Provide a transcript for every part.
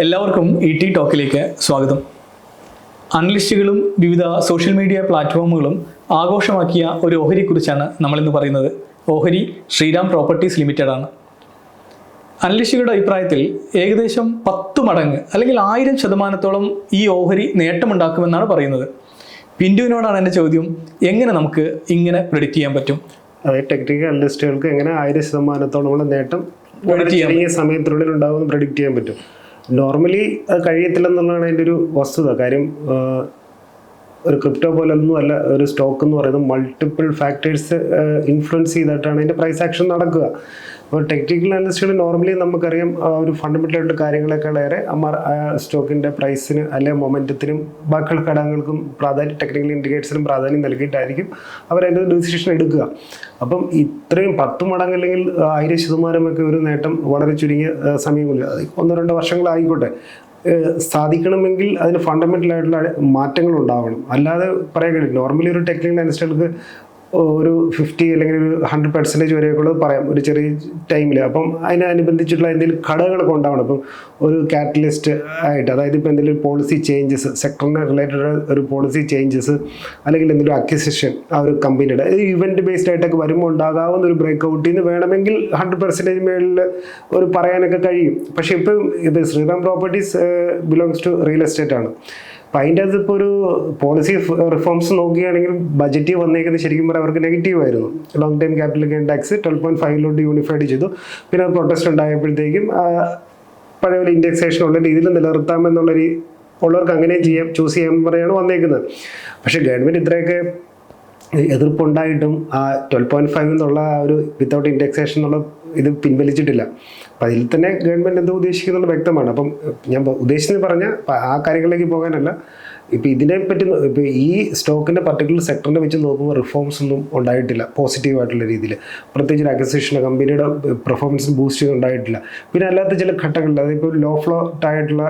എല്ലാവർക്കും E T ടോക്കിലേക്ക് സ്വാഗതം. അനലിസ്റ്റുകളും വിവിധ സോഷ്യൽ മീഡിയ പ്ലാറ്റ്ഫോമുകളും ആഘോഷമാക്കിയ ഒരു ഓഹരിയെക്കുറിച്ചാണ് നമ്മളിന്ന് പറയുന്നത്. ഓഹരി ശ്രീരാം പ്രോപ്പർട്ടീസ് ലിമിറ്റഡ് ആണ്. അനലിസ്റ്റുകളുടെ അഭിപ്രായത്തിൽ ഏകദേശം പത്ത് മടങ്ങ് അല്ലെങ്കിൽ ആയിരം ശതമാനത്തോളം ഈ ഓഹരി നേട്ടമുണ്ടാക്കുമെന്നാണ് പറയുന്നത്. പിന്റുവിനോടാണ് എന്റെ ചോദ്യം എങ്ങനെ നമുക്ക് ഇങ്ങനെ പ്രെഡിക്റ്റ് ചെയ്യാൻ പറ്റും? അതായത് ടെക്നിക്കൽ അനലിസ്റ്റുകൾക്ക് എങ്ങനെ ആയിരം ശതമാനത്തോളമുള്ള നേട്ടം വളരെ ചെറിയ സമയത്തിനുള്ളിൽ ഉണ്ടാകുമെന്ന് പ്രഡിക്റ്റ് ചെയ്യാൻ പറ്റും. നോർമലി അത് കഴിയത്തില്ലെന്നുള്ളതാണ് അതിന്റെ ഒരു വസ്തുത. കാര്യം ഒരു ക്രിപ്റ്റോ പോലൊന്നും അല്ല ഒരു സ്റ്റോക്ക് എന്ന് പറയുന്നത് മൾട്ടിപ്പിൾ ഫാക്ടേഴ്സ് ഇൻഫ്ലുവൻസ് ചെയ്തിട്ടാണ് അതിന്റെ പ്രൈസ് ആക്ഷൻ നടക്കുക. അപ്പോൾ ടെക്നിക്കൽ അനലിസ്റ്റുകൾ നോർമലി നമുക്കറിയാം ഒരു ഫണ്ടമെന്റൽ ആയിട്ട് ആ സ്റ്റോക്കിന്റെ പ്രൈസിന് അല്ലെങ്കിൽ മൊമെന്റത്തിനും ബാക്കിയുള്ള ഘടകങ്ങൾക്കും പ്രാധാന്യം ടെക്നിക്കൽ ഇൻഡിക്കേറ്റേഴ്സിനും പ്രാധാന്യം നൽകിയിട്ടായിരിക്കും അവരതിന്റെ ഡിസിഷൻ എടുക്കുക. അപ്പം ഇത്രയും പത്ത് മടങ്ങ് അല്ലെങ്കിൽ ആയിരം ശതമാനമൊക്കെ ഒരു നേട്ടം വളരെ ചുരുങ്ങിയ സമയമില്ല. ഒന്നോ രണ്ടോ വർഷങ്ങളായിക്കോട്ടെ. സാധിക്കണമെങ്കിൽ അതിന് ഫണ്ടമെന്റൽ ആയിട്ടുള്ള മാറ്റങ്ങൾ ഉണ്ടാവണം. അല്ലാതെ പറയാൻ കഴിയും നോർമലി ഒരു ടെക്നിക്കൽ അനലിസ്റ്റുകൾക്ക് ഒരു ഫിഫ്റ്റി അല്ലെങ്കിൽ ഒരു ഹൺഡ്രഡ് പെർസെന്റേജ് വരെയൊക്കെയുള്ളത് പറയാം. ഒരു ചെറിയ ടൈമിൽ അപ്പം അതിനനുബന്ധിച്ചിട്ടുള്ള എന്തെങ്കിലും ഘടകങ്ങളൊക്കെ ഉണ്ടാവണം. അപ്പം ഒരു കാറ്റലിസ്റ്റ് ആയിട്ട് അതായത് ഇപ്പോൾ എന്തെങ്കിലും പോളിസി ചേഞ്ചസ് സെക്ടറിന് റിലേറ്റഡ് ഒരു പോളിസി ചേഞ്ചസ് അല്ലെങ്കിൽ എന്തെങ്കിലും അക്വിസിഷൻ ആ ഒരു കമ്പനിയുടെ ഇവന്റ് ബേസ്ഡ് ആയിട്ടൊക്കെ വരുമ്പോൾ ഉണ്ടാകാവുന്ന ഒരു ബ്രേക്ക് ഔട്ടിൽ നിന്ന് വേണമെങ്കിൽ ഹൺഡ്രഡ് പെർസെന്റേജ് മേളിൽ ഒരു പറയാനൊക്കെ കഴിയും. പക്ഷേ ഇപ്പം ഇത് Shriram properties belongs to real estate ആണ്. അപ്പം അതിന്റെ അകത്ത് ഇപ്പോൾ ഒരു പോളിസി റിഫോംസ് നോക്കുകയാണെങ്കിൽ ബജറ്റ് വന്നേക്കുന്നത് ശരിക്കും പറയാം അവർക്ക് നെഗറ്റീവ് ആയിരുന്നു. Long time capital gain tax twelve point ഫൈവിലോട്ട് unified ചെയ്തു. പിന്നെ പ്രൊട്ടസ്റ്റ് ഉണ്ടായപ്പോഴത്തേക്കും പഴയ ഒരു ഇൻഡെക്സേഷൻ ഉള്ള രീതിയിൽ നിലനിർത്താമെന്നുള്ള രീ ഉള്ളവർക്ക് അങ്ങനെ ചെയ്യാം ചൂസ് ചെയ്യാൻ പറയാണ് വന്നേക്കുന്നത്. പക്ഷേ ഗവൺമെന്റ് ഇത്രയൊക്കെ എതിർപ്പുണ്ടായിട്ടും ആ ട്വൽവ് പോയിന്റ് ഫൈവ് എന്നുള്ള ഒരു വിത്തൗട്ട് ഇൻഡെക്സേഷൻ എന്നുള്ള ഇത് പിൻവലിച്ചിട്ടില്ല. അപ്പം അതിൽ തന്നെ ഗവൺമെന്റ് എന്തോ ഉദ്ദേശിക്കുന്നുള്ള വ്യക്തമാണ്. അപ്പം ഞാൻ ഉദ്ദേശിച്ചത് പറഞ്ഞ ആ കാര്യങ്ങളിലേക്ക് പോകാനല്ല. ഇപ്പം ഇതിനെ പറ്റി ഇപ്പോൾ ഇപ്പം ഈ സ്റ്റോക്കിന്റെ പർട്ടിക്കുലർ സെക്ടറിനെ വെച്ച് നോക്കുമ്പോൾ റിഫോംസ് ഒന്നും ഉണ്ടായിട്ടില്ല പോസിറ്റീവ് ആയിട്ടുള്ള രീതിയിൽ പ്രത്യേകിച്ച് അക്വസിഷൻ കമ്പനിയുടെ പെർഫോമൻസ് ബൂസ്റ്റ് ഉണ്ടായിട്ടില്ല. പിന്നെ അല്ലാത്ത ചില ഘട്ടങ്ങളിൽ അതായത് ഇപ്പോൾ ലോ ഫ്ലോട്ട് ആയിട്ടുള്ള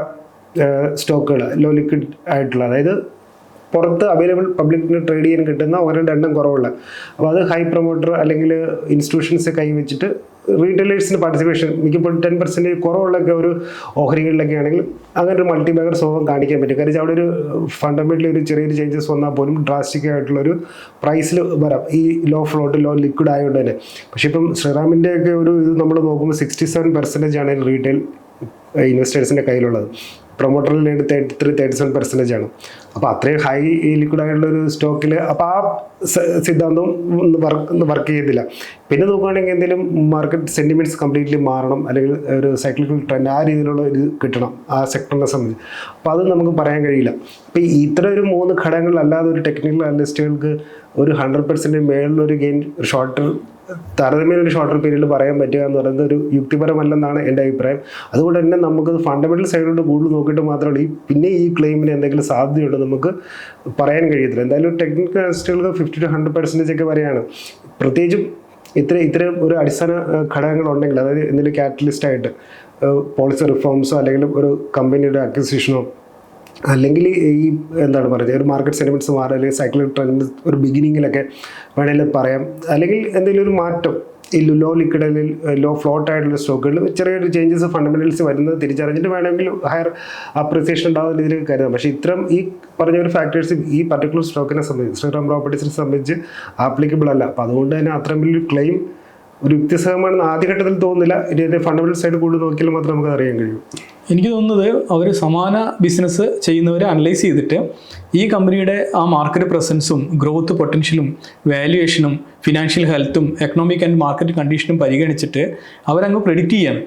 സ്റ്റോക്കുകൾ ലോ ലിക്വിഡ് ആയിട്ടുള്ള അതായത് പുറത്ത് അവൈലബിൾ പബ്ലിക്കിന് ട്രേഡ് ചെയ്യാൻ കിട്ടുന്ന ഒരെണ്ണം എണ്ണം കുറവുള്ള. അപ്പോൾ അത് ഹൈ പ്രൊമോട്ടർ അല്ലെങ്കിൽ ഇൻസ്റ്റിറ്റ്യൂഷൻസ് കൈവച്ചിട്ട് റീറ്റെയിലേഴ്സിന് പാർട്ടിസിപ്പേഷൻ മിക്കപ്പോഴും ടെൻ പെർസെന്റേജ് കുറവുള്ളൊക്കെ ഒരു ഓഹരികളിലൊക്കെ ആണെങ്കിൽ അങ്ങനെ ഒരു മൾട്ടി ബാഗർ സ്വഭാവം കാണിക്കാൻ പറ്റും. കാര്യം അവിടെ ഒരു ഫണ്ടമെന്റലി ഒരു ചെറിയൊരു ചേഞ്ചസ് വന്നാൽ പോലും ഡ്രാസ്റ്റിക് ആയിട്ടുള്ളൊരു പ്രൈസിൽ വരാം. ഈ ലോ ഫ്ലോട്ട് ലോ ലിക്വിഡ് ആയതുകൊണ്ട് തന്നെ. പക്ഷേ ഇപ്പം ശ്രീറാമിന്റെ ഒക്കെ ഒരു ഇത് നമ്മൾ നോക്കുമ്പോൾ സിക്സ്റ്റി സെവൻ പെർസെന്റേജ് ആണ് റീറ്റെയിൽ ഇൻവെസ്റ്റേഴ്സിന്റെ കയ്യിലുള്ളത്. പ്രൊമോട്ടറിൽ thirty three thirty seven percentage ആണ്. അപ്പോൾ അത്രയും ഹൈ ലിക്വിഡ് ആയിട്ടുള്ള ഒരു സ്റ്റോക്കിൽ അപ്പോൾ ആ സിദ്ധാന്തം വർക്ക് വർക്ക് ചെയ്തില്ല. പിന്നെ നോക്കുകയാണെങ്കിൽ എന്തെങ്കിലും മാർക്കറ്റ് സെന്റിമെന്റ്സ് കംപ്ലീറ്റ്ലി മാറണം അല്ലെങ്കിൽ ഒരു സൈക്ലിക്കൽ ട്രെൻഡ് ആ രീതിയിലുള്ള ഒരു കിട്ടണം ആ സെക്ടറിനെ സംബന്ധിച്ച്. അപ്പോൾ അത് നമുക്ക് പറയാൻ കഴിയില്ല. അപ്പോൾ ഇത്ര ഒരു മൂന്ന് ഘടകങ്ങളല്ലാതെ ഒരു ടെക്നിക്കൽ അനലിസ്റ്റുകൾക്ക് ഒരു ഹൺഡ്രഡ് പെർസെന്റ് മേളിലൊരു ഗെയിൻ ഷോർട്ടർ താരതമ്യേന ഒരു ഷോർട്ടർ പീരീഡിൽ പറയാൻ പറ്റുക എന്ന് പറയുന്നത് ഒരു യുക്തിപരമല്ലെന്നാണ് എന്റെ അഭിപ്രായം. അതുകൊണ്ട് തന്നെ നമുക്കത് ഫണ്ടമെന്റൽ സൈഡിലോട്ട് കൂടുതൽ നോക്കിയിട്ട് മാത്രമല്ല ഈ പിന്നെ ഈ ക്ലെയിമിന് എന്തെങ്കിലും സാധ്യതയുണ്ട് നമുക്ക് പറയാൻ കഴിയത്തില്ല. എന്തായാലും ടെക്നിക്കൽ അനലിസ്റ്റുകൾക്ക് ഫിഫ്റ്റി ടു ഹൺഡ്രഡ് പെർസെന്റേജ് ഒക്കെ വരെയാണ്. പ്രത്യേകിച്ചും ഇത്ര ഇത്രയും ഒരു അടിസ്ഥാന ഘടകങ്ങൾ ഉണ്ടെങ്കിൽ അതായത് എന്തെങ്കിലും കാറ്റലിസ്റ്റ് ആയിട്ട് പോളിസി റിഫോംസോ അല്ലെങ്കിൽ ഒരു കമ്പനിയുടെ അക്വിസിഷനോ അല്ലെങ്കിൽ ഈ എന്താണ് പറയുക ഒരു മാർക്കറ്റ് സെന്റിമെന്റ്സ് മാറുക അല്ലെങ്കിൽ സൈക്ലിക് ട്രെൻഡ് ഒരു ബിഗിനിങ്ങിലൊക്കെ വേണമെങ്കിൽ പറയാം. അല്ലെങ്കിൽ എന്തെങ്കിലും ഒരു മാറ്റം ഈ ലോ ലിക്വിഡ് അല്ലെങ്കിൽ ലോ ഫ്ലോട്ട് ആയിട്ടുള്ള സ്റ്റോക്കുകളിൽ ചെറിയൊരു ചേഞ്ചസ് ഫണ്ടമെന്റൽസ് വരുന്നത് തിരിച്ചറിഞ്ഞിട്ട് വേണമെങ്കിൽ ഹയർ അപ്രിസിയേഷൻ ഉണ്ടാകുന്ന രീതിയിൽ കരുതാം. പക്ഷേ ഇത്തരം ഈ പറഞ്ഞ ഒരു ഫാക്ടേഴ്സ് ഈ പർട്ടിക്കുലർ സ്റ്റോക്കിനെ സംബന്ധിച്ച് ശ്രീറാം പ്രോപ്പർട്ടീസിനെ സംബന്ധിച്ച് ആപ്ലിക്കബിൾ അല്ല. അപ്പോൾ അതുകൊണ്ട് തന്നെ അത്രയും വലിയൊരു ക്ലെയിം ഒരു യുക്തിസഹമാണെന്ന് ആദ്യഘട്ടത്തിൽ തോന്നുന്നില്ല. ഇതിന്റെ ഫണ്ടമെന്റൽ സൈഡ് കൂടുതൽ നോക്കിയാൽ മാത്രമേ നമുക്ക് അറിയാൻ കഴിയൂ. എനിക്ക് തോന്നുന്നത് അവർ സമാന ബിസിനസ് ചെയ്യുന്നവരെ അനലൈസ് ചെയ്തിട്ട് ഈ കമ്പനിയുടെ ആ മാർക്കറ്റ് പ്രസൻസും ഗ്രോത്ത് പൊട്ടൻഷ്യലും വാല്യുവേഷനും ഫിനാൻഷ്യൽ ഹെൽത്തും എക്കണോമിക് ആൻഡ് മാർക്കറ്റ് കണ്ടീഷനും പരിഗണിച്ചിട്ട് അവരങ്ങ് പ്രെഡിക്റ്റ് ചെയ്യാണ്.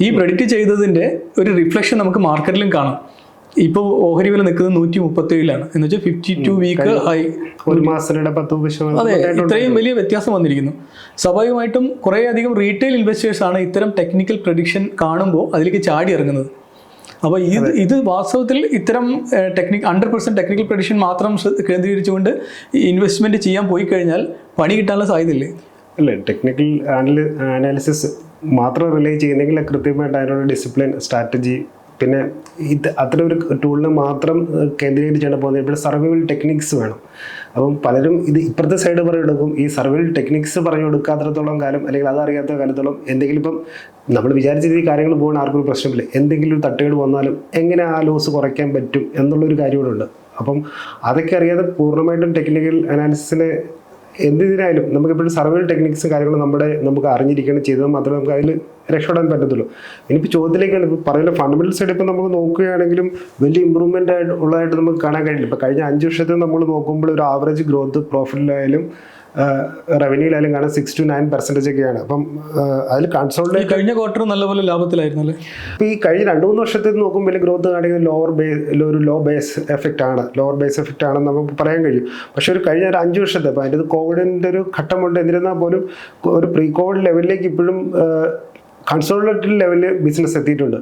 ഈ പ്രെഡിക്റ്റ് ചെയ്തതിന്റെ ഒരു റിഫ്ലക്ഷൻ നമുക്ക് മാർക്കറ്റിലും കാണാം. ഇപ്പോൾ ഓഹരി വില നിൽക്കുന്നത് നൂറ്റി മുപ്പത്തി ഏഴിലാണ് എന്ന് വെച്ചാൽ ഫിഫ്റ്റി ടു വീക്ക് ഹൈ ഒരു മാസത്തിനിടെ പത്ത് അതെ ഇത്രയും വലിയ വ്യത്യാസം വന്നിരിക്കുന്നു. സ്വാഭാവികമായിട്ടും കുറേ അധികം റീറ്റെയിൽ ഇൻവെസ്റ്റേഴ്സ് ആണ് ഇത്തരം ടെക്നിക്കൽ പ്രഡിക്ഷൻ കാണുമ്പോൾ അതിലേക്ക് ചാടി ഇറങ്ങുന്നത്. അപ്പോൾ ഇത് ഇത് വാസ്തവത്തിൽ ഇത്തരം technique hundred percent technical prediction മാത്രം കേന്ദ്രീകരിച്ചുകൊണ്ട് ഇൻവെസ്റ്റ്മെന്റ് ചെയ്യാൻ പോയി കഴിഞ്ഞാൽ പണി കിട്ടാനുള്ള സാധ്യതയില്ലേ? അല്ലേ ടെക്നിക്കൽ അനാലിസിസ് മാത്രം റിലേ ചെയ്യുന്നെങ്കിൽ കൃത്യമായിട്ട് അതിനുള്ള ഡിസിപ്ലിൻ സ്ട്രാറ്റജി പിന്നെ ഇത് അത്ര ഒരു ടൂളിന് മാത്രം കേന്ദ്രീകരിച്ച് ചെയ്യേണ്ട പോകുന്നത് ഇവിടെ സർവൈവൽ ടെക്നിക്സ് വേണം. അപ്പം പലരും ഇത് ഇപ്പുറത്തെ സൈഡ് പറഞ്ഞു കൊടുക്കും ഈ സർവൈവൽ ടെക്നിക്സ് പറഞ്ഞു കൊടുക്കാത്തടത്തോളം കാലം അല്ലെങ്കിൽ അതറിയാത്ത കാലത്തോളം എന്തെങ്കിലും ഇപ്പം നമ്മൾ വിചാരിച്ച രീതി കാര്യങ്ങൾ പോകണ ആർക്കും ഒരു പ്രശ്നമില്ല. എന്തെങ്കിലും ഒരു തട്ടുകേട് വന്നാലും എങ്ങനെ ആ ലോസ് കുറയ്ക്കാൻ പറ്റും എന്നുള്ളൊരു കാര്യം കൂടെ ഉണ്ട് അപ്പം അതൊക്കെ അറിയാതെ പൂർണമായിട്ടും ടെക്നിക്കൽ അനാലിസിസിനെ എന്തിനായാലും നമുക്കിപ്പോഴും സർവൈവൽ ടെക്നിക്സ് കാര്യങ്ങളും നമ്മുടെ നമുക്ക് അറിഞ്ഞിരിക്കണം ചെയ്താൽ മാത്രമേ നമുക്ക് അതിൽ രക്ഷപ്പെടാൻ പറ്റത്തുള്ളൂ. ഇനിയിപ്പോൾ ചോദ്യത്തിലേക്കാണ് ഇപ്പോൾ പറയുന്ന ഫണ്ടമെന്റൽ സൈഡ് ഇപ്പോൾ നമുക്ക് നോക്കുകയാണെങ്കിലും വലിയ ഇമ്പ്രൂവ്മെന്റ് ആയിട്ട് ഉള്ളതായിട്ട് നമുക്ക് കാണാൻ കഴിയില്ല. ഇപ്പോൾ കഴിഞ്ഞ അഞ്ച് വർഷത്തെ നമ്മൾ നോക്കുമ്പോൾ ഒരു ആവറേജ് ഗ്രോത്ത് പ്രോഫിറ്റിലായാലും റവന്യൂയിലായാലും കാണാൻ സിക്സ് ടു നയൻ പെർസെന്റേജ് ഒക്കെയാണ്. അപ്പം അതിൽ കൺസോൾട്ട് കഴിഞ്ഞ ക്വാർട്ടർ നല്ലപോലെ ലാഭത്തിലായിരുന്നു അല്ലേ ഇപ്പോൾ ഈ കഴിഞ്ഞ രണ്ട് മൂന്ന് വർഷത്തിൽ നോക്കുമ്പോൾ വലിയ ഗ്രോത്ത് കാണിക്കുന്നത് ലോവർ ബേസ് ഒരു ലോ ബേസ് എഫക്റ്റ് ആണ്. ലോവർ ബേസ് എഫക്റ്റ് ആണെന്ന് നമുക്ക് പറയാൻ കഴിയും. പക്ഷേ ഒരു കഴിഞ്ഞ ഒരു അഞ്ച് വർഷത്തെ അപ്പോൾ അതിന്റെ കോവിഡിന്റെ ഒരു ഘട്ടമുണ്ട് എന്നിരുന്നാൽ പോലും ഒരു പ്രീ കോവിഡ് ലെവലിലേക്ക് ഇപ്പോഴും കൺസോളിഡേറ്റഡ് ലെവലിൽ ബിസിനസ് എത്തിയിട്ടുണ്ട്.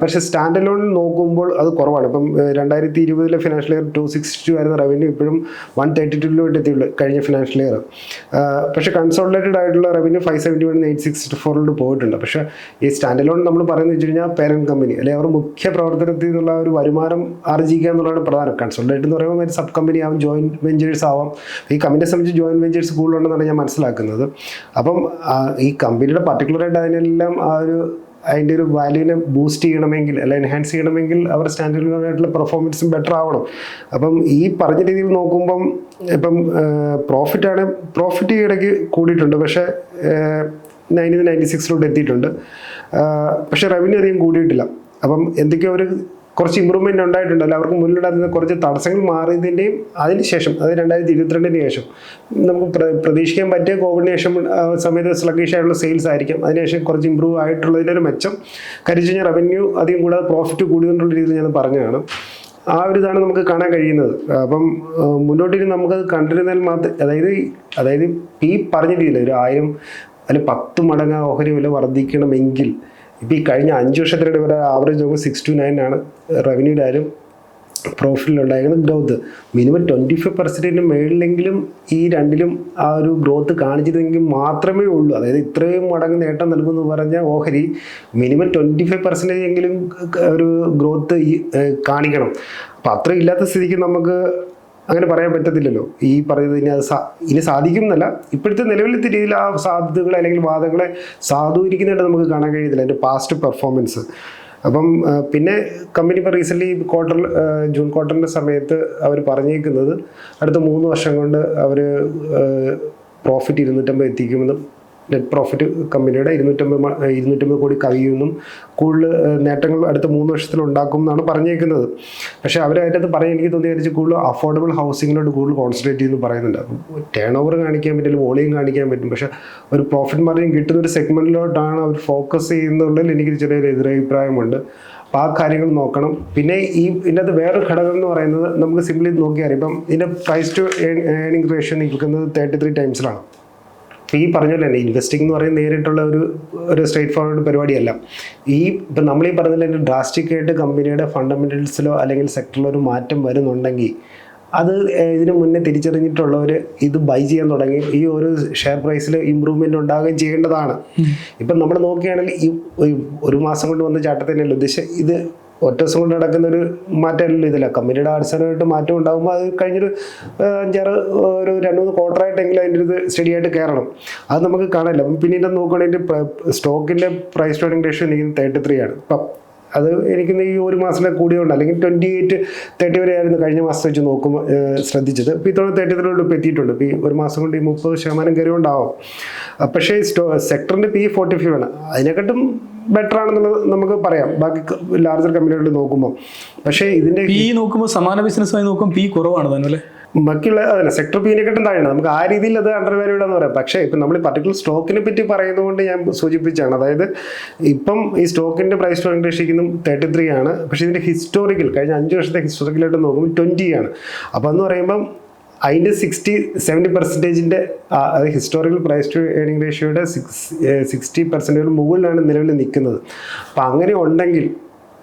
പക്ഷേ സ്റ്റാൻഡ് ലോണിൽ നോക്കുമ്പോൾ അത് കുറവാണ്. ഇപ്പം രണ്ടായിരത്തി ഇരുപതിലെ financial year two sixty two ആയിരുന്ന റവന്യൂ ഇപ്പോഴും വൺ തേർട്ടി ടുവിലോട്ട് എത്തിയുള്ളൂ കഴിഞ്ഞ ഫിനാൻഷ്യൽ ഇയർ പക്ഷെ കൺസോൾട്ടേറ്റഡ് ആയിട്ടുള്ള revenue five seventy one eight sixty ഫോറിലോട്ട് പോയിട്ടുണ്ട്. പക്ഷെ ഈ സ്റ്റാൻഡ് അലോൺ നമ്മൾ പറയുന്നത് വെച്ച് കഴിഞ്ഞാൽ പേരന്റ് കമ്പനി അല്ലെങ്കിൽ അവർ മുഖ്യ പ്രവർത്തനത്തിൽ നിന്നുള്ള ഒരു വരുമാനം ആർജിക്കുക എന്നുള്ളതാണ് പ്രധാനം. കൺസോൾട്ടേറ്റ് എന്ന് പറയുമ്പോൾ സബ് കമ്പനി ആവും ജോയിന്റ് വെഞ്ചേഴ്സ് ആവാം. ഈ കമ്പനിയെ സംബന്ധിച്ച് ജോയിന്റ് വെഞ്ചേഴ്സ് കൂടുതലുണ്ടെന്നാണ് ഞാൻ മനസ്സിലാക്കുന്നത്. അപ്പം ഈ കമ്പനിയുടെ പർട്ടിക്കുലറായിട്ട് അതിനെല്ലാം ആ ഒരു അതിന്റെ ഒരു വാല്യൂവിനെ ബൂസ്റ്റ് ചെയ്യണമെങ്കിൽ അല്ല എൻഹാൻസ് ചെയ്യണമെങ്കിൽ അവർ സ്റ്റാൻഡേർഡ് ആയിട്ടുള്ള പെർഫോമൻസും ബെറ്റർ ആവണം. അപ്പം ഈ പറഞ്ഞ രീതിയിൽ നോക്കുമ്പം ഇപ്പം പ്രോഫിറ്റ് ആണ് പ്രോഫിറ്റ് ഇടയ്ക്ക് കൂടിയിട്ടുണ്ട്. പക്ഷേ നയന്റി നയന്റി സിക്സിലോട്ട് എത്തിയിട്ടുണ്ട്. പക്ഷേ റവന്യൂ അധികം കൂടിയിട്ടില്ല. അപ്പം എന്തൊക്കെയോ ഒരു കുറച്ച് ഇമ്പ്രൂവ്മെന്റ് ഉണ്ടായിട്ടുണ്ടല്ലോ. അവർക്ക് മുന്നിലുണ്ടായിരുന്ന കുറച്ച് തടസ്സങ്ങൾ മാറിയതിന്റെയും അതിന് ശേഷം അത് രണ്ടായിരത്തി ഇരുപത്തിരണ്ടിന് ശേഷം നമുക്ക് പ്ര- പ്രതീക്ഷിക്കാൻ പറ്റിയ കോവിഡിന് ശേഷം സമയത്ത് സ്ലഗീഷ് ആയിട്ടുള്ള സെയിൽസ് ആയിരിക്കും. അതിനുശേഷം കുറച്ച് ഇമ്പ്രൂവ് ആയിട്ടുള്ളതിന്റെ ഒരു മെച്ചം കരിച്ചു റവന്യൂ അധികം കൂടാതെ പ്രോഫിറ്റ് കൂടിയെന്നുള്ള രീതിയിൽ ഞാൻ പറഞ്ഞതാണ് ആ ഒരു ഇതാണ് നമുക്ക് കാണാൻ കഴിയുന്നത്. അപ്പം മുന്നോട്ടിന് നമുക്കത് കണ്ടിരുന്നാൽ മാത്രം അതായത് അതായത് ഈ പറഞ്ഞ രീതിയിൽ ഒരു ആയിരം അല്ലെങ്കിൽ പത്ത് മടങ്ങ് ഓഹരി വില വർദ്ധിക്കണമെങ്കിൽ ഇപ്പോൾ ഈ കഴിഞ്ഞ അഞ്ച് വർഷത്തിനിടെ ഒരു ആവറേജ് നോക്കുമ്പോൾ സിക്സ് ടു നയൻ ആണ് റവന്യൂലായാലും പ്രോഫിറ്റിലുണ്ടായിരുന്ന ഗ്രോത്ത് മിനിമം ട്വന്റി ഫൈവ് പെർസെന്റിന് മേളിലെങ്കിലും ഈ രണ്ടിലും ആ ഒരു ഗ്രോത്ത് കാണിച്ചിരുന്നെങ്കിൽ മാത്രമേ ഉള്ളൂ. അതായത് ഇത്രയും മടങ്ങ് നേട്ടം നൽകുമെന്ന് പറഞ്ഞ ഓഹരി മിനിമം ട്വന്റി ഫൈവ് പെർസെന്റേജ് എങ്കിലും ഒരു ഗ്രോത്ത് കാണിക്കണം. അപ്പം അത്ര ഇല്ലാത്ത സ്ഥിതിക്ക് നമുക്ക് അങ്ങനെ പറയാൻ പറ്റത്തില്ലല്ലോ. ഈ പറയുന്നത് ഇനി അത് ഇനി സാധിക്കും എന്നല്ല ഇപ്പോഴത്തെ നിലവിലത്തെ രീതിയിൽ ആ സാധ്യതകളെ അല്ലെങ്കിൽ വാദങ്ങളെ സാധൂകരിക്കുന്നതായിട്ട് നമുക്ക് കാണാൻ കഴിയത്തില്ല. എന്റെ പാസ്റ്റ് പെർഫോമൻസ് അപ്പം പിന്നെ കമ്പനി ഇപ്പോൾ റീസെന്റ്ലി ക്വാർട്ടർ ജൂൺ ക്വാർട്ടറിന്റെ സമയത്ത് അവർ പറഞ്ഞേക്കുന്നത് അടുത്ത മൂന്ന് വർഷം കൊണ്ട് അവർ പ്രോഫിറ്റ് ഇരുന്നൂറ്റമ്പത് എത്തിക്കുമെന്നും നെറ്റ് പ്രോഫിറ്റ് കമ്പനിയുടെ ഇരുന്നൂറ്റമ്പത് ഇരുന്നൂറ്റമ്പത് കോടി കവിയുമെന്നും കൂടുതൽ നേട്ടങ്ങൾ അടുത്ത മൂന്ന് വർഷത്തിൽ ഉണ്ടാക്കും എന്നാണ് പറഞ്ഞേക്കുന്നത്. പക്ഷേ അകത്ത് പറയാൻ എനിക്ക് തോന്നി വിചാരിച്ച് കൂടുതൽ അഫോർഡബിൾ ഹൗസിങ്ങിനോട് കൂടുതൽ കോൺസെൻട്രേറ്റ് ചെയ്യുന്നു പറയുന്നുണ്ട്. ടേൺ ഓവർ കാണിക്കാൻ പറ്റില്ല വോളിയം കാണിക്കാൻ പറ്റും. പക്ഷേ ഒരു പ്രോഫിറ്റ് മാർജിൻ കിട്ടുന്ന ഒരു സെഗ്മെന്റിലോട്ടാണ് അവർ ഫോക്കസ് ചെയ്യുന്നതിൽ എനിക്ക് ചെറിയൊരു എതിരഭിപ്രായമുണ്ട്. അപ്പോൾ ആ കാര്യങ്ങൾ നോക്കണം. പിന്നെ ഈ ഇതിനകത്ത് വേറൊരു ഘടകം എന്ന് പറയുന്നത് നമുക്ക് സിംപ്ലി നോക്കിയാൽ ഇപ്പം ഇതിന്റെ പ്രൈസ് ടു ഏണിംഗ് റേഷ്യോ നിൽക്കുന്നത് തേർട്ടി ത്രീ ടൈംസിലാണ് അപ്പോൾ ഈ പറഞ്ഞ പോലെ തന്നെ ഇൻവെസ്റ്റിംഗ് എന്ന് പറയുന്നത് നേരിട്ടുള്ള ഒരു ഒരു സ്ട്രേറ്റ് ഫോർവേഡ് പരിപാടിയല്ല. ഈ ഇപ്പം നമ്മൾ ഈ പറഞ്ഞ ഡ്രാസ്റ്റിക് ആയിട്ട് കമ്പനിയുടെ ഫണ്ടമെന്റൽസിലോ അല്ലെങ്കിൽ സെക്ടറിലോ ഒരു മാറ്റം വരുന്നുണ്ടെങ്കിൽ അത് ഇതിന് മുന്നേ തിരിച്ചറിഞ്ഞിട്ടുള്ളവർ ഇത് ബൈ ചെയ്യാൻ തുടങ്ങി ഈ ഒരു ഷെയർ പ്രൈസിൽ ഇമ്പ്രൂവ്മെന്റ് ഉണ്ടാകുകയും ചെയ്യേണ്ടതാണ്. ഇപ്പം നമ്മൾ നോക്കുകയാണെങ്കിൽ ഈ ഒരു- മാസം കൊണ്ട് വന്ന ചാട്ടത്തിനല്ല ഉദ്ദേശം ഇത് ഒറ്റ സ്കൂളിൽ നടക്കുന്ന ഒരു മാറ്റമല്ലല്ലോ ഇതില്ല കമ്പനിയുടെ അടിസ്ഥാനമായിട്ട് മാറ്റം ഉണ്ടാകുമ്പോൾ അത് കഴിഞ്ഞൊരു അഞ്ചാറ് ഒരു രണ്ട് മൂന്ന് ക്വാർട്ടറായിട്ടെങ്കിലും അതിന്റെ ഇത് സ്റ്റഡി ആയിട്ട് കയറണം അത് നമുക്ക് കാണില്ല പിന്നെ പിന്നീട് നോക്കുകയാണെങ്കിൽ സ്റ്റോക്കിന്റെ പ്രൈസ് ടേണിംഗ് റേഷ്യോ എനിക്ക് തേർട്ടി ത്രീ ആണ്. ഇപ്പം അത് എനിക്ക് ഈ ഒരു മാസത്തിലെ കൂടിയുണ്ട് അല്ലെങ്കിൽ ട്വന്റി എയ്റ്റ് തേർട്ടി വരെ ആയിരുന്നു കഴിഞ്ഞ മാസം വെച്ച് നോക്കുമ്പോൾ ശ്രദ്ധിച്ചത്. ഇപ്പോൾ ഇത്തവണ തേർട്ടി ത്രീയോട് ഇപ്പോൾ എത്തിയിട്ടുണ്ട്. ഇപ്പോൾ ഈ ഒരു മാസം കൊണ്ട് ഈ മുപ്പത് ശതമാനം കയറി ഉണ്ടാവും പക്ഷേ സ്റ്റോ സെക്ടറിന്റെ പി ഫോർട്ടി ഫൈവ് ആണ്. അതിനെക്കാട്ടും ബെറ്റർ ആണെന്നുള്ളത് നമുക്ക് പറയാം. ബാക്കി ലാർജർ കമ്പനികളിൽ നോക്കുമ്പോൾ പക്ഷേ ഇതിന്റെ പി നോക്കുമ്പോൾ സമാന ബിസിനസ്സുമായി നോക്കുമ്പോൾ പി കുറവാണ് തന്നെ അല്ലേ? ബാക്കിയുള്ള അതല്ല സെക്ടർ പീനെക്കെട്ടും താഴെയാണ്. നമുക്ക് ആ രീതിയിൽ അത് അണ്ടർ വാല്യൂഡ് എന്ന് പറയാം. പക്ഷേ ഇപ്പം നമ്മൾ പർട്ടിക്കുലർ സ്റ്റോക്കിനെ പറ്റി പറയുന്നതുകൊണ്ട് ഞാൻ സൂചിപ്പിച്ചാണ്. അതായത് ഇപ്പം ഈ സ്റ്റോക്കിന്റെ പ്രൈസ് ടു റേഷ്യോയ്ക്കും തേർട്ടി ത്രീ ആണ്. പക്ഷേ ഇതിന്റെ ഹിസ്റ്റോറിക്കൽ കഴിഞ്ഞ അഞ്ച് വർഷത്തെ ഹിസ്റ്റോറിക്കലായിട്ട് നോക്കുമ്പോൾ ട്വന്റി ആണ്. അപ്പോൾ എന്ന് പറയുമ്പം അതിന്റെ സിക്സ്റ്റി സെവന്റി പെർസെന്റേജിന്റെ അത് ഹിസ്റ്റോറിക്കൽ പ്രൈസ് ടു ഏണിംഗ് റേഷ്യോയുടെ സിക്സ് സിക്സ്റ്റി പെർസെന്റേജ് മുകളിലാണ് നിലവിൽ നിൽക്കുന്നത്. അപ്പോൾ അങ്ങനെ ഉണ്ടെങ്കിൽ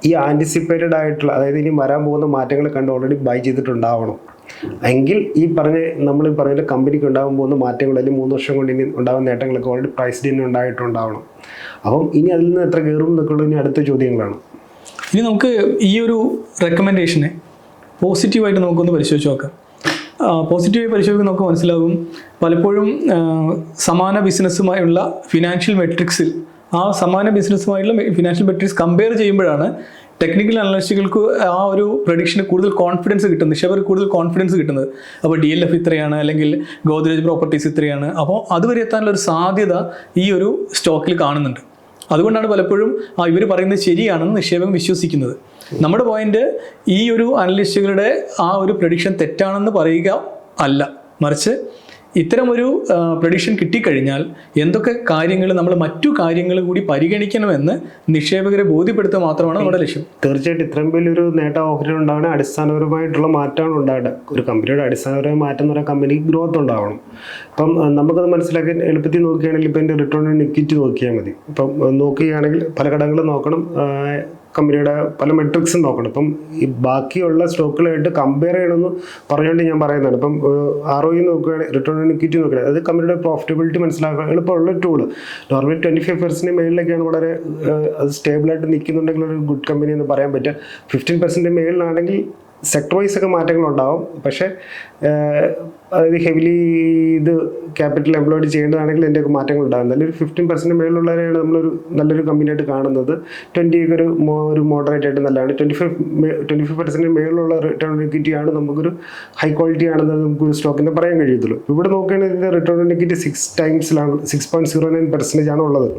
ഈ ആന്റിസിപ്പേറ്റഡ് ആയിട്ടുള്ള അതായത് ഇനി വരാൻ പോകുന്ന മാറ്റങ്ങൾ കണ്ട് ഓൾറെഡി ബൈ ചെയ്തിട്ടുണ്ടാവണം. എങ്കിൽ ഈ പറഞ്ഞ നമ്മൾ പറഞ്ഞ കമ്പനിക്ക് ഉണ്ടാകാൻ പോകുന്ന മാറ്റങ്ങൾ അല്ലെങ്കിൽ മൂന്ന് വർഷം കൊണ്ട് ഇനി ഉണ്ടാകുന്ന നേട്ടങ്ങളൊക്കെ ഓൾറെഡി പ്രൈസ് തന്നെ ഉണ്ടായിട്ടുണ്ടാവണം. അപ്പം ഇനി അതിൽ നിന്ന് എത്ര കയറും എന്നൊക്കെയുള്ള ഇനി അടുത്ത ചോദ്യങ്ങളാണ്. ഇനി നമുക്ക് ഈ ഒരു റെക്കമെൻഡേഷനെ പോസിറ്റീവായിട്ട് നമുക്കൊന്ന് പരിശോധിച്ച് നോക്കാം. പോസിറ്റീവായി പരിശോധിക്കുമ്പോൾ നമുക്ക് മനസ്സിലാകും പലപ്പോഴും സമാന ബിസിനസ്സുമായുള്ള ഫിനാൻഷ്യൽ മെട്രിക്സിൽ ആ സമാന ബിസിനസ്സുമായുള്ള ഫിനാൻഷ്യൽ മെട്രിക്സ് കമ്പയർ ചെയ്യുമ്പോഴാണ് ടെക്നിക്കൽ അനലിസ്റ്റുകൾക്ക് ആ ഒരു പ്രഡിക്ഷന് കൂടുതൽ കോൺഫിഡൻസ് കിട്ടുന്നത് അവർ കൂടുതൽ കോൺഫിഡൻസ് കിട്ടുന്നത്. അപ്പോൾ ഡി എൽ എഫ് ഇത്രയാണ് അല്ലെങ്കിൽ ഗോദ്രേജ് പ്രോപ്പർട്ടീസ് ഇത്രയാണ്. അപ്പോൾ അതുവരെ എത്താനുള്ള ഒരു സാധ്യത ഈ ഒരു സ്റ്റോക്കിൽ കാണുന്നുണ്ട്. അതുകൊണ്ടാണ് പലപ്പോഴും ആ ഇവർ പറയുന്നത് ശരിയാണെന്ന് നിക്ഷേപകൻ വിശ്വസിക്കുന്നത്. നമ്മുടെ പോയിന്റ് ഈ ഒരു അനലിസ്റ്റുകളുടെ ആ ഒരു പ്രഡിക്ഷൻ തെറ്റാണെന്ന് പറയുക അല്ല. മറിച്ച് ഇത്തരമൊരു പ്രഡിക്ഷൻ കിട്ടിക്കഴിഞ്ഞാൽ എന്തൊക്കെ കാര്യങ്ങൾ നമ്മൾ മറ്റു കാര്യങ്ങൾ കൂടി പരിഗണിക്കണമെന്ന് നിക്ഷേപകരെ ബോധ്യപ്പെടുത്തുക മാത്രമാണ് നമ്മുടെ ലക്ഷ്യം. തീർച്ചയായിട്ടും ഇത്രയും വലിയൊരു നേട്ട ഓഹരി ഉണ്ടാവണം അടിസ്ഥാനപരമായിട്ടുള്ള മാറ്റമാണ് ഉണ്ടാകേണ്ടത് ഒരു കമ്പനിയുടെ അടിസ്ഥാനപരമായ മാറ്റം എന്ന് പറഞ്ഞാൽ കമ്പനി ഗ്രോത്ത് ഉണ്ടാവണം. ഇപ്പം നമുക്ക് നമുക്കത് മനസ്സിലാക്കാൻ എളുപ്പത്തിൽ നോക്കുകയാണെങ്കിൽ ഇപ്പം എന്റെ റിട്ടേൺ ഓൺ ഇക്വിറ്റി നോക്കിയാൽ മതി. ഇപ്പം നോക്കുകയാണെങ്കിൽ പല ഘടകങ്ങളും നോക്കണം. കമ്പനിയുടെ പല മെട്രിക്സും നോക്കണം. ഇപ്പം ഈ ബാക്കിയുള്ള സ്റ്റോക്കുകളായിട്ട് കമ്പയർ ചെയ്യണമെന്ന് പറഞ്ഞുകൊണ്ട് ഞാൻ പറയുന്നതാണ്. ഇപ്പം ആർ ഒ നോക്കുകയാണെങ്കിൽ റിട്ടേൺ ഓൺ ഇക്വിറ്റി നോക്കുകയാണെങ്കിൽ അത് കമ്പനിയുടെ പ്രോഫിറ്റബിലിറ്റി മനസ്സിലാക്കാൻ എളുപ്പമുള്ള tool normally twenty five percent മേളിലൊക്കെയാണ് വളരെ അത് സ്റ്റേബിളായിട്ട് നിൽക്കുന്നുണ്ടെങ്കിൽ ഒരു ഗുഡ് കമ്പനി എന്ന് പറയാൻ പറ്റുക. ഫിഫ്റ്റീൻ പെർസെന്റ് മേളിലാണെങ്കിൽ സെക്ടർ വൈസ് ഒക്കെ മാറ്റങ്ങളുണ്ടാവും. പക്ഷേ ആഹ് അതായത് ഹെവിലി ഇത് ക്യാപിറ്റൽ എംപ്ലോയിഡ് ചെയ്യേണ്ടതാണെങ്കിൽ ഇതിന്റെയൊക്കെ മാറ്റങ്ങൾ ഉണ്ടാകും നല്ലൊരു ഫിഫ്റ്റീൻ പെർസെന്റ് മേളിലുള്ളവരെയാണ് നമ്മളൊരു നല്ലൊരു കമ്പനിയായിട്ട് കാണുന്നത്. ട്വന്റി ഒക്കെ ഒരു ഒരു മോഡറേറ്റ് ആയിട്ട് നല്ലതാണ്. Twenty five twenty five percent മേളിലുള്ള return equity ആണ് നമുക്കൊരു ഹൈ ക്വാളിറ്റി ആണെന്ന് നമുക്ക് സ്റ്റോക്കിന്റെ പറയാൻ കഴിയത്തുള്ളൂ. ഇവിടെ നോക്കുകയാണെങ്കിൽ ഇതിന്റെ return equity six ടൈംസിലാണ് six point zero nine percentage ആണ് ഉള്ളത്.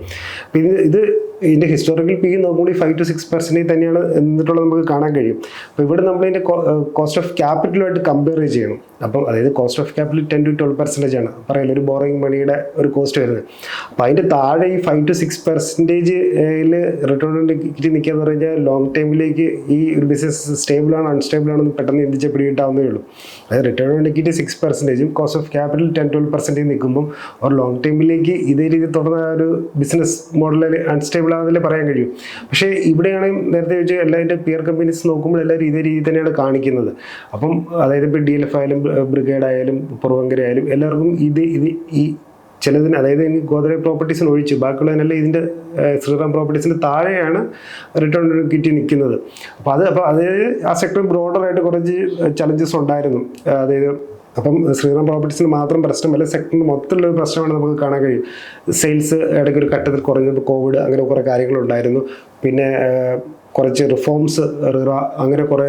പിന്നെ ഇത് ഇതിന്റെ ഹിസ്റ്റോറിക്കൽ പീക്ക് നോക്കുമ്പോൾ ഫൈവ് ടു സിക്സ് പെർസെന്റേജ് തന്നെയാണ് എന്നിട്ടുള്ളത് നമുക്ക് കാണാൻ കഴിയും. അപ്പോൾ ഇവിടെ നമ്മൾ ഇതിന്റെ കോസ്റ്റ് ഓഫ് ക്യാപിറ്റലുമായിട്ട് കമ്പയർ ചെയ്യണം. അപ്പം അതായത് cost of capital ten to twelve percentage ആണ്. പറയല്ലോ ഒരു ബോറിംഗ് മണിയുടെ ഒരു കോസ്റ്റ് വരുന്നത്. അപ്പോൾ അതിന്റെ താഴെ ഈ ഫൈവ് ടു സിക്സ് പെർസെന്റേജിൽ റിട്ടേൺ ഇക്വിറ്റി നിൽക്കുക എന്ന് പറഞ്ഞാൽ ലോങ് ടൈമിലേക്ക് ഈ ഒരു ബിസിനസ് സ്റ്റേബിൾ ആണ് അൺസ്റ്റേബിൾ ആണെന്ന് പെട്ടെന്ന് ചിന്തിച്ച് പിടികിട്ടാവുന്നേ ഉള്ളൂ. അതായത് return on equity six പെർസെന്റേജും cost of capital ten twelve percentage നിൽക്കുമ്പോൾ ഒരു ലോങ് ടൈമിലേക്ക് ഇതേ രീതി തുടർന്ന ഒരു ബിസിനസ് മോഡലിൽ അൺസ്റ്റേബിൾ ആണെന്നല്ലേ പറയാൻ കഴിയും. പക്ഷേ ഇവിടെയാണ് നേരത്തെ വെച്ച് എല്ലാതിന്റെ പിയർ കമ്പനീസ് നോക്കുമ്പോൾ എല്ലാവരും ഇതേ രീതി തന്നെയാണ് കാണിക്കുന്നത്. അപ്പം അതായത് ഇപ്പോൾ ഡി എൽ എഫ് ആയാലും ബ്രിഗേഡ് ആയാലും പുറവങ്കര ആയാലും എല്ലാവർക്കും ഇത് ഇത് ഈ ചിലതിന് അതായത് ഗോദ്രേജ് പ്രോപ്പർട്ടീസിന് ഒഴിച്ച് ബാക്കിയുള്ളതിനെല്ലാം ഇതിന്റെ ശ്രീറാം പ്രോപ്പർട്ടീസിന്റെ താഴെയാണ് റിട്ടേൺ കിറ്റി നിൽക്കുന്നത്. അപ്പോൾ അത് അപ്പോൾ അതായത് ആ സെക്ടർ ബ്രോഡറായിട്ട് കുറച്ച് ചലഞ്ചസ് ഉണ്ടായിരുന്നു. അതായത് അപ്പം ശ്രീറാം പ്രോപ്പർട്ടീസിന് മാത്രം പ്രശ്നമല്ല സെക്ടറിന് മൊത്തമുള്ള ഒരു പ്രശ്നമാണ് നമുക്ക് കാണാൻ കഴിയും. സെയിൽസ് ഇടയ്ക്ക് ഒരു ഘട്ടത്തിൽ കുറഞ്ഞത് കോവിഡ് അങ്ങനെ കുറേ കാര്യങ്ങളുണ്ടായിരുന്നു പിന്നെ കുറച്ച് റിഫോംസ് അങ്ങനെ കുറേ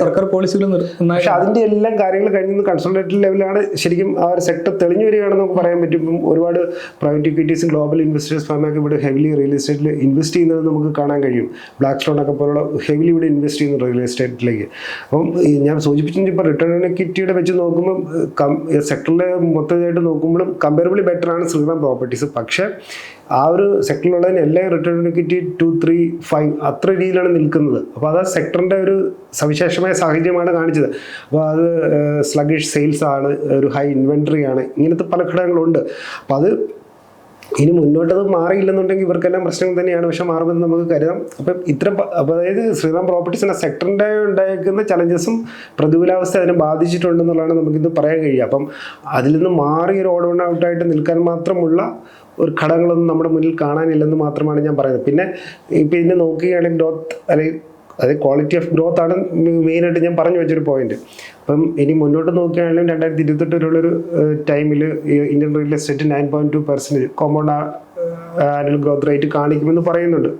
സർക്കാർ പോളിസികൾ പക്ഷെ അതിന്റെ എല്ലാം കാര്യങ്ങൾ കഴിഞ്ഞ കൺസൾട്ടേറ്റീവ് ലെവലാണ് ശരിക്കും ആ ഒരു സെക്ടർ തെളിഞ്ഞു വരികയാണെന്ന് നമുക്ക് പറയാൻ പറ്റും. ഇപ്പം ഒരുപാട് പ്രൈവറ്റ് ഇക്വിറ്റീസും ഗ്ലോബൽ ഇൻവെസ്റ്റേഴ്സ് ഫാമൊക്കെ ഇവിടെ ഹെവിലി റിയൽ എസ്റ്റേറ്റിൽ ഇൻവെസ്റ്റ് ചെയ്യുന്നത് നമുക്ക് കാണാൻ കഴിയും. ബ്ലാക്ക് സ്റ്റോൺ ഒക്കെ പോലുള്ള ഹെവിലി ഇവിടെ ഇൻവെസ്റ്റ് ചെയ്യുന്നു റിയൽ എസ്റ്റേറ്റിലേക്ക് അപ്പം ഞാൻ സൂചിപ്പിച്ചിട്ട് ഇപ്പോൾ റിട്ടേൺ ഇക്വിറ്റിയുടെ വെച്ച് നോക്കുമ്പോൾ സെക്ടറിലെ മൊത്തമായിട്ട് നോക്കുമ്പോഴും കമ്പയറബിളി ബെറ്റർ ആണ് ശ്രീറാം പ്രോപ്പർട്ടീസ് പക്ഷേ ആ ഒരു സെക്ടറിലുള്ളതിന് എല്ലാം return equity two three five അത്ര രീതിയിലാണ് നിൽക്കുന്നത്. അപ്പോൾ അത് ആ സെക്ടറിന്റെ ഒരു സവിശേഷമായ സാഹചര്യമാണ് കാണിച്ചത്. അപ്പോൾ അത് സ്ലഗിഷ് സെയിൽസ് ആണ് ഒരു ഹൈ ഇൻവെൻട്രി ആണ് ഇങ്ങനത്തെ പല ഘടകങ്ങളുണ്ട്. അപ്പോൾ അത് ഇനി മുന്നോട്ടത് മാറിയില്ലെന്നുണ്ടെങ്കിൽ ഇവർക്കെല്ലാം പ്രശ്നങ്ങൾ തന്നെയാണ്. പക്ഷെ മാറുമെന്ന് നമുക്ക് കരുതാം. അപ്പം ഇത്ര അതായത് ശ്രീറാം പ്രോപ്പർട്ടീസ് എന്ന സെക്ടറിന്റെ ഉണ്ടായിരിക്കുന്ന ചലഞ്ചസും പ്രതികൂലാവസ്ഥ അതിനെ ബാധിച്ചിട്ടുണ്ടെന്നുള്ളതാണ് നമുക്കിത് പറയാൻ കഴിയുക. അപ്പം അതിൽ നിന്ന് മാറി ഒരു ഓൺ ഔട്ടായിട്ട് നിൽക്കാൻ മാത്രമുള്ള ഒരു ഘടകങ്ങളൊന്നും നമ്മുടെ മുന്നിൽ കാണാനില്ലെന്ന് മാത്രമാണ് ഞാൻ പറയുന്നത്. പിന്നെ ഇപ്പം ഇതിനെ നോക്കുകയാണെങ്കിൽ ഗ്രോത്ത് അല്ലെങ്കിൽ അതായത് ക്വാളിറ്റി ഓഫ് ഗ്രോത്ത് ആണ് മെയിനായിട്ട് ഞാൻ പറഞ്ഞു വെച്ചൊരു പോയിന്റ് അപ്പം ഇനി മുന്നോട്ട് നോക്കുകയാണെങ്കിലും രണ്ടായിരത്തി ഇരുപത്തെട്ട് വരെയുള്ളൊരു ടൈമിൽ Indian real estate nine point two percent compound annual growth rate കാണിക്കുമെന്ന് പറയുന്നുണ്ട്.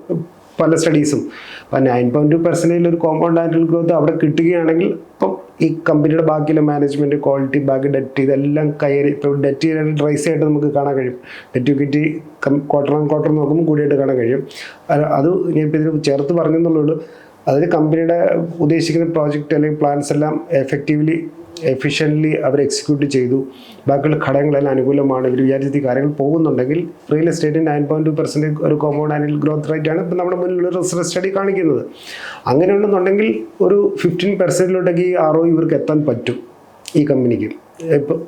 പല സ്റ്റഡീസും അപ്പം നയൻ പോയിന്റ് ടു പെർസെന്റേജിൽ ഒരു കോമ്പൗണ്ട് ആനുവൽ ഗ്രോത്ത് അവിടെ കിട്ടുകയാണെങ്കിൽ ഇപ്പം ഈ കമ്പനിയുടെ ബാക്കിയുള്ള മാനേജ്മെന്റ് ക്വാളിറ്റി ബാക്കി ഡെറ്റ് ഇതെല്ലാം കയറി ഇപ്പോൾ ഡെറ്റ് ഡ്രൈസ് ആയിട്ട് നമുക്ക് കാണാൻ കഴിയും. Debt equity quarter on quarter നോക്കുമ്പോൾ കൂടിയായിട്ട് കാണാൻ കഴിയും. അത് ഞാനിപ്പോൾ ഇതിന് ചേർത്ത് പറഞ്ഞെന്നുള്ളൂ അതിൽ കമ്പനിയുടെ ഉദ്ദേശിക്കുന്ന പ്രോജക്റ്റ് അല്ലെങ്കിൽ പ്ലാൻസ് എല്ലാം എഫക്റ്റീവ്ലി എഫിഷ്യന്റ്ലി അവർ എക്സിക്യൂട്ട് ചെയ്തു. ബാക്കിയുള്ള ഘടകങ്ങളെല്ലാം അനുകൂലമാണ്. ഇവർ വിചാരിച്ച കാര്യങ്ങൾ പോകുന്നുണ്ടെങ്കിൽ real estate nine point two percent ഒരു കോമ്പൗണ്ട് ആനുവൽ ഗ്രോത്ത് റേറ്റ് ആണ് ഇപ്പം നമ്മുടെ മുന്നിലുള്ള റിസർച്ച് സ്റ്റഡി കാണിക്കുന്നത്. അങ്ങനെയുണ്ടെന്നുണ്ടെങ്കിൽ ഒരു ഫിഫ്റ്റീൻ പെർസെന്റിലോട്ടേക്ക് ഈ ഒ ഇവർക്ക് എത്താൻ പറ്റും ഈ കമ്പനിക്ക്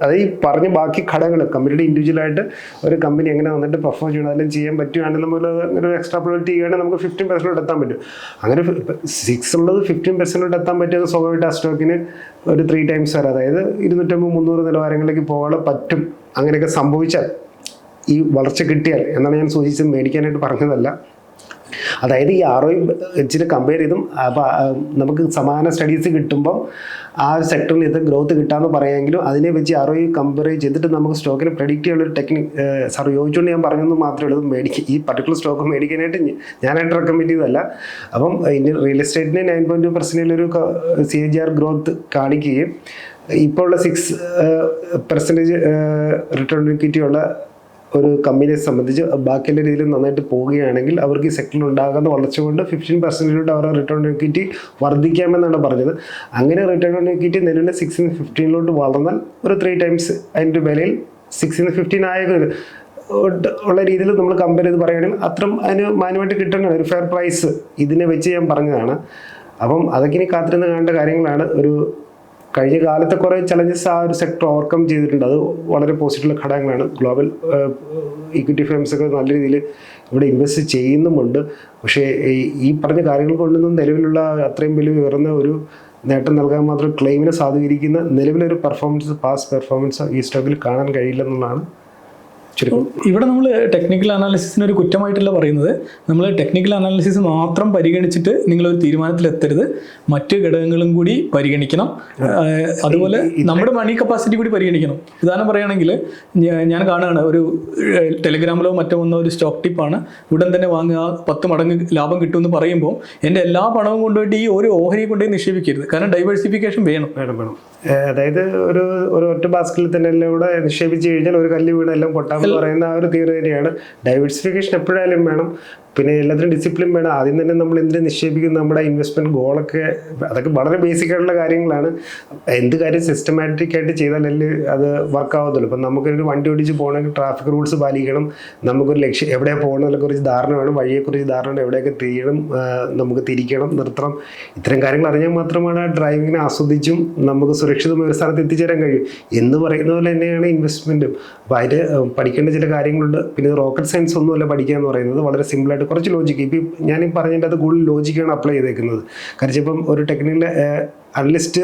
അത് ഈ പറഞ്ഞ ബാക്കി ഘടകങ്ങൾ കമ്പനിയുടെ ഇൻഡിവിജ്വലായിട്ട് ഒരു കമ്പനി എങ്ങനെ വന്നിട്ട് പെർഫോം ചെയ്യണം അതെല്ലാം ചെയ്യാൻ പറ്റുകയാണെങ്കിൽ നമ്മൾ അങ്ങനെ ഒരു എക്സ്ട്രാപ്പുലേറ്റ് ചെയ്യുകയാണെങ്കിൽ നമുക്ക് ഫിഫ്റ്റീൻ പെർസെന്റോട് എത്താൻ പറ്റും. അങ്ങനെ സിക്സ് ഉള്ളത് ഫിഫ്റ്റീൻ പെർസെന്റോട് എത്താൻ പറ്റിയത് സ്വാഭാവികമായിട്ട് ആ സ്റ്റോക്കിന് ഒരു ത്രീ ടൈംസ് വരെ. അതായത് ഇരുന്നൂറ്റമ്പത് മുന്നൂറ് നിലവാരങ്ങളിലേക്ക് പോകാൻ പറ്റും. അങ്ങനെയൊക്കെ സംഭവിച്ചാൽ ഈ വളർച്ച കിട്ടിയാൽ എന്നാണ് ഞാൻ സൂചിച്ചത് മേടിക്കാനായിട്ട് പറഞ്ഞതല്ല. അതായത് ഈ ആർ ഒ കമ്പയർ ചെയ്തും നമുക്ക് സമാന സ്റ്റഡീസ് കിട്ടുമ്പോൾ ആ സെക്ടറിൽ ഇത് ഗ്രോത്ത് കിട്ടാമെന്ന് പറയാമെങ്കിലും അതിനെ വെച്ച് ഒ കമ്പയർ ചെയ്തിട്ട് നമുക്ക് സ്റ്റോക്കിനെ പ്രെഡിക്റ്റ് ചെയ്യാനുള്ള ഒരു ടെക്നിക് സാർ ചോദിച്ചുകൊണ്ട് ഞാൻ പറഞ്ഞെന്ന് മാത്രമേ ഉള്ളൂ. മേടിക്കുക ഈ പർട്ടിക്കുലർ സ്റ്റോക്ക് മേടിക്കാനായിട്ട് ഞാനായിട്ട് റെക്കമെൻഡ് ചെയ്തതല്ല. അപ്പം ഇന്ത്യൻ റിയൽ എസ്റ്റേറ്റിന് nine point two പെർസെന്റിലൊരു C A G R growth കാണിക്കുകയും ഇപ്പോൾ ഉള്ള സിക്സ് പെർസെന്റേജ് റിട്ടേൺ ഇക്വിറ്റി ഉള്ള ഒരു കമ്പനിയെ സംബന്ധിച്ച് ബാക്കിയുള്ള രീതിയിൽ നന്നായിട്ട് പോവുകയാണെങ്കിൽ അവർക്ക് ഈ സെക്ടറിൽ ഉണ്ടാകുന്ന വളർച്ച കൊണ്ട് ഫിഫ്റ്റീൻ പെർസെന്റിലൂടെ അവരുടെ റിട്ടേൺ ഓൺ ഇക്വിറ്റി വർദ്ധിക്കാമെന്നാണ് പറഞ്ഞത്. അങ്ങനെ റിട്ടേൺ ഓൺ ഇക്വിറ്റി നിലവിലെ സിക്സിന് ഫിഫ്റ്റീനിലോട്ട് വളർന്നാൽ ഒരു ത്രീ ടൈംസ് അതിന്റെ വിലയിൽ സിക്സിന് ഫിഫ്റ്റീൻ ആയ ഉള്ള രീതിയിൽ നമ്മൾ കമ്പയർ ചെയ്ത് പറയുകയാണെങ്കിൽ അത്രയും അതിന് മാന്യമായിട്ട് കിട്ടേണ്ടതാണ് ഒരു ഫെയർ പ്രൈസ് ഇതിനെ വെച്ച് ഞാൻ പറഞ്ഞതാണ്. അപ്പം അതൊക്കെ ഇനി കാത്തിരുന്ന് കാണേണ്ട കാര്യങ്ങളാണ്. ഒരു കഴിഞ്ഞ കാലത്തെ കുറേ ചലഞ്ചസ് ആ ഒരു സെക്ടർ ഓവർകം ചെയ്തിട്ടുണ്ട്. അത് വളരെ പോസിറ്റീവുള്ള ഘടകങ്ങളാണ്. ഗ്ലോബൽ ഇക്വിറ്റി ഫേംസ് ഒക്കെ നല്ല രീതിയിൽ ഇവിടെ ഇൻവെസ്റ്റ് ചെയ്യുന്നുമുണ്ട്. പക്ഷേ ഈ- പറഞ്ഞ കാര്യങ്ങൾ കൊണ്ടൊന്നും നിലവിലുള്ള അത്രയും വലിയ ഉയർന്ന ഒരു നേട്ടം നൽകാൻ മാത്രം ക്ലെയിമിനെ സാധൂകരിക്കുന്ന നിലവിലൊരു പെർഫോമൻസ് പാസ് പെർഫോമൻസ് ഈ സ്റ്റോക്കിൽ കാണാൻ കഴിയില്ലെന്നുള്ളതാണ് ചുരുക്കം ഇവിടെ നമ്മൾ ടെക്നിക്കൽ അനാലിസിസിന് ഒരു കുറ്റമായിട്ടല്ല പറയുന്നത്. നമ്മൾ ടെക്നിക്കൽ അനാലിസിസ് മാത്രം പരിഗണിച്ചിട്ട് നിങ്ങൾ നിങ്ങളൊരു തീരുമാനത്തിലെത്തരുത് മറ്റ് ഘടകങ്ങളും കൂടി പരിഗണിക്കണം. അതുപോലെ നമ്മുടെ മണി കപ്പാസിറ്റി കൂടി പരിഗണിക്കണം. ഉദാഹരണം പറയുകയാണെങ്കിൽ ഞാൻ കാണുകയാണ് ഒരു ടെലിഗ്രാമിലോ മറ്റോ വന്ന ഒരു സ്റ്റോക്ക് ടിപ്പാണ് ഉടൻ തന്നെ വാങ്ങുക പത്ത് മടങ്ങ് ലാഭം കിട്ടുമെന്ന് പറയുമ്പോൾ എന്റെ എല്ലാ പണവും കൊണ്ടുപോയിട്ട് ഈ ഒരു ഓഹരി കൊണ്ടുപോയി നിക്ഷേപിക്കരുത്. കാരണം ഡൈവേഴ്സിഫിക്കേഷൻ വേണം. വേണം വേണം. അതായത് ഒരു ഒരു ഒറ്റ ബാസ്കറ്റിൽ തന്നെ എല്ലാം കൂടെ നിക്ഷേപിച്ച് കഴിഞ്ഞാൽ ഒരു കല്ല് വീണെല്ലാം എല്ലാം പൊട്ടാമെന്ന് പറയുന്ന ആ ഒരു തിയറി തന്നെയാണ്. ഡൈവേഴ്സിഫിക്കേഷൻ എപ്പോഴായാലും വേണം. പിന്നെ എല്ലാത്തിനും ഡിസിപ്ലിൻ വേണം. ആദ്യം തന്നെ നമ്മൾ എന്തിനു നിക്ഷേപിക്കും നമ്മുടെ ഇൻവെസ്റ്റ്മെന്റ് ഗോളൊക്കെ അതൊക്കെ വളരെ ബേസിക് ആയിട്ടുള്ള കാര്യങ്ങളാണ്. എന്ത് കാര്യം സിസ്റ്റമാറ്റിക് ആയിട്ട് ചെയ്താലല്ലേ അത് വർക്ക് ആവത്തുള്ളൂ. ഇപ്പം നമുക്കൊരു വണ്ടി ഓടിച്ച് പോകണമെങ്കിൽ ട്രാഫിക് റൂൾസ് പാലിക്കണം. നമുക്കൊരു ലക്ഷ്യം എവിടെ പോകണമെന്നതിനെ കുറിച്ച് ധാരണ വേണം. വഴിയെക്കുറിച്ച് ധാരണ വേണം. എവിടെയൊക്കെ തിരിയണം? നമുക്ക് തിരിക്കണം നിർത്തണം. ഇത്തരം കാര്യങ്ങൾ അറിഞ്ഞാൽ മാത്രമാണ് ഡ്രൈവിങ്ങിനെ ആസ്വദിച്ചും നമുക്ക് സുരക്ഷിതമായ ഒരു സ്ഥലത്ത് എത്തിച്ചേരാൻ കഴിയും. എന്ന് പറയുന്ന പോലെ തന്നെയാണ് ഇൻവെസ്റ്റ്മെന്റും അപ്പോൾ അതിൽ പഠിക്കേണ്ട ചില കാര്യങ്ങളുണ്ട്. പിന്നെ റോക്കറ്റ് സയൻസ് ഒന്നുമല്ല പഠിക്കുക എന്ന് പറയുന്നത്. വളരെ സിമ്പിളായിട്ട് കുറച്ച് ലോജിക്ക് ഇപ്പം ഞാൻ പറഞ്ഞതിന്റെ അത് കൂടുതൽ ലോജിക്കാണ് അപ്ലൈ ചെയ്തേക്കുന്നത്. കാരണം ഇപ്പം ഒരു ടെക്നിക്കൽ അനലിസ്റ്റ്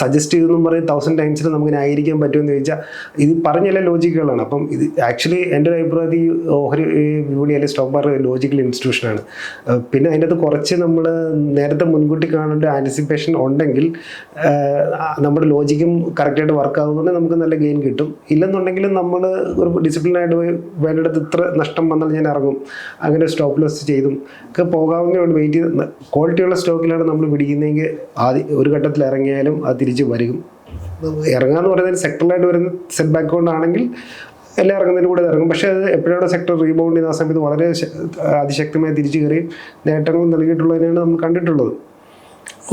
സജസ്റ്റ് ചെയ്തെന്നും പറയും തൗസൻഡ് ടൈംസിൽ നമുക്ക് ന്യായീകരിക്കാൻ പറ്റുമെന്ന് ചോദിച്ചാൽ ഇത് പറഞ്ഞെല്ലാം ലോജിക്കുകളാണ് അപ്പം ഇത് ആക്ച്വലി എന്റെ ഒരു അഭിപ്രായത്തിൽ ഓഹരി വിപണി അല്ലെങ്കിൽ സ്റ്റോക്ക് മാർക്കറ്റ് ലോജിക്കൽ ഇൻസ്റ്റിറ്റ്യൂഷനാണ് പിന്നെ അതിന്റെ അകത്ത് കുറച്ച് നമ്മൾ നേരത്തെ മുൻകൂട്ടി കാണേണ്ട ആന്റിസിപ്പേഷൻ ഉണ്ടെങ്കിൽ നമ്മുടെ ലോജിക്കും കറക്റ്റായിട്ട് വർക്ക് ആകുന്നതുകൊണ്ട് നമുക്ക് നല്ല ഗെയിൻ കിട്ടും. ഇല്ലെന്നുണ്ടെങ്കിൽ നമ്മൾ ഒരു ഡിസിപ്ലിനായിട്ട് പോയി വേണ്ടിടത്ത് ഇത്ര നഷ്ടം വന്നാൽ ഞാൻ ഇറങ്ങും. അങ്ങനെ സ്റ്റോപ്പ് ലോസ് ചെയ്തും. ഒക്കെ പോകാവുന്നതുകൊണ്ട് വെയിറ്റ് ചെയ്ത് ക്വാളിറ്റിയുള്ള സ്റ്റോക്കിലാണ് നമ്മൾ പിടിക്കുന്നതെങ്കിൽ ആദ്യം ഒരു ഘട്ടത്തിൽ ഇറങ്ങിയാലും അത് തിരിച്ച് വരും. ഇറങ്ങാന്ന് പറയുന്നത് സെക്ടറിലായിട്ട് വരുന്ന സെറ്റ് ബാക്ക് കൊണ്ടാണെങ്കിൽ എല്ലാം ഇറങ്ങുന്നതിന് കൂടെ ഇറങ്ങും. പക്ഷേ അത് എപ്പോഴാണ് സെക്ടർ റീബൗണ്ട് ചെയ്യുന്ന ആ സമയത്ത് വളരെ അതിശക്തമായി തിരിച്ചു കയറി നേട്ടങ്ങൾ നൽകിയിട്ടുള്ളതിനാണ് നമ്മൾ കണ്ടിട്ടുള്ളത്.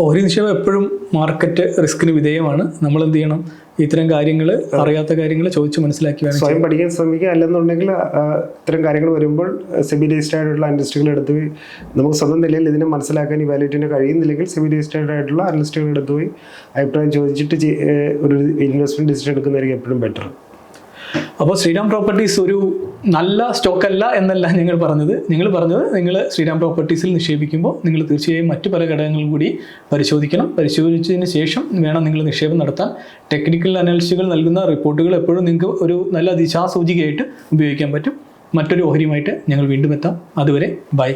ഓഹരി നിക്ഷേപം എപ്പോഴും മാർക്കറ്റ് റിസ്കിന് വിധേയമാണ്. നമ്മൾ എന്ത് ചെയ്യണം? ഇത്തരം കാര്യങ്ങൾ അറിയാത്ത കാര്യങ്ങൾ ചോദിച്ച് മനസ്സിലാക്കി സ്വയം പഠിക്കാൻ ശ്രമിക്കുക അല്ലെന്നുണ്ടെങ്കിൽ ഇത്തരം കാര്യങ്ങൾ വരുമ്പോൾ സെബി രജിസ്റ്റേഡ് ആയിട്ടുള്ള അനലിസ്റ്റുകൾ എടുത്ത് പോയി. നമുക്ക് സ്വന്തം നിലയിൽ ഇതിനെ മനസ്സിലാക്കാൻ ഇവാലുവേറ്റിന് കഴിയുന്നില്ലെങ്കിൽ സെബി രജിസ്റ്റേഡ് ആയിട്ടുള്ള അനലിസ്റ്റുകൾ എടുത്ത് പോയി അഭിപ്രായം ചോദിച്ചിട്ട് ഒരു ഇൻവെസ്റ്റ്മെന്റ് ഡിസിഷൻ എടുക്കുന്നതായിരിക്കും എപ്പോഴും ബെറ്റർ അപ്പോൾ ശ്രീരാം പ്രോപ്പർട്ടീസ് ഒരു നല്ല സ്റ്റോക്ക് അല്ല എന്നല്ല ഞങ്ങൾ പറഞ്ഞത്. ഞങ്ങൾ പറഞ്ഞത് നിങ്ങൾ ശ്രീരാം പ്രോപ്പർട്ടീസിൽ നിക്ഷേപിക്കുമ്പോൾ നിങ്ങൾ തീർച്ചയായും മറ്റു പല ഘടകങ്ങളും കൂടി പരിശോധിക്കണം. പരിശോധിച്ചതിന് ശേഷം വേണം നിങ്ങൾ നിക്ഷേപം നടത്താൻ. ടെക്നിക്കൽ അനാലിസ്റ്റുകൾ നൽകുന്ന റിപ്പോർട്ടുകൾ എപ്പോഴും നിങ്ങൾക്ക് ഒരു നല്ല ദിശാസൂചികയായിട്ട് ഉപയോഗിക്കാൻ പറ്റും. മറ്റൊരു ഓഹരിയുമായിട്ട് ഞങ്ങൾ വീണ്ടും എത്താം. അതുവരെ ബൈ.